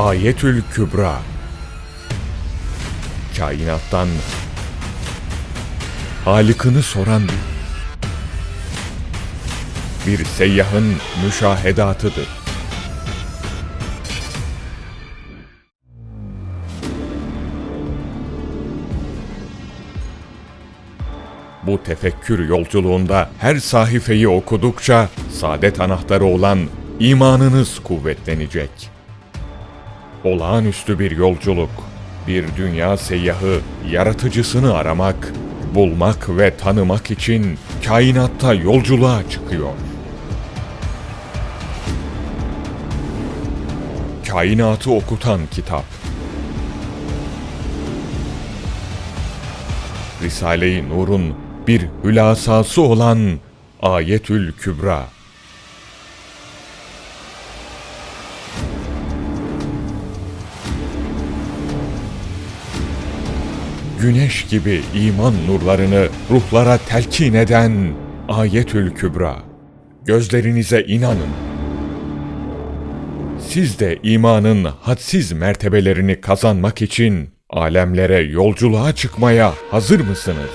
Ayetül Kübra Kainattan Halık'ını soran bir seyyahın müşahedatıdır. Bu tefekkür yolculuğunda her sayfayı okudukça saadet anahtarı olan imanınız kuvvetlenecek. Olağanüstü bir yolculuk, bir dünya seyyahı yaratıcısını aramak, bulmak ve tanımak için kainatta yolculuğa çıkıyor. Kainatı okutan kitap. Risale-i Nur'un bir hülasası olan Ayetül Kübra. Güneş gibi iman nurlarını ruhlara telkin eden Ayetül Kübra. Gözlerinize inanın. Siz de imanın hadsiz mertebelerini kazanmak için alemlere yolculuğa çıkmaya hazır mısınız?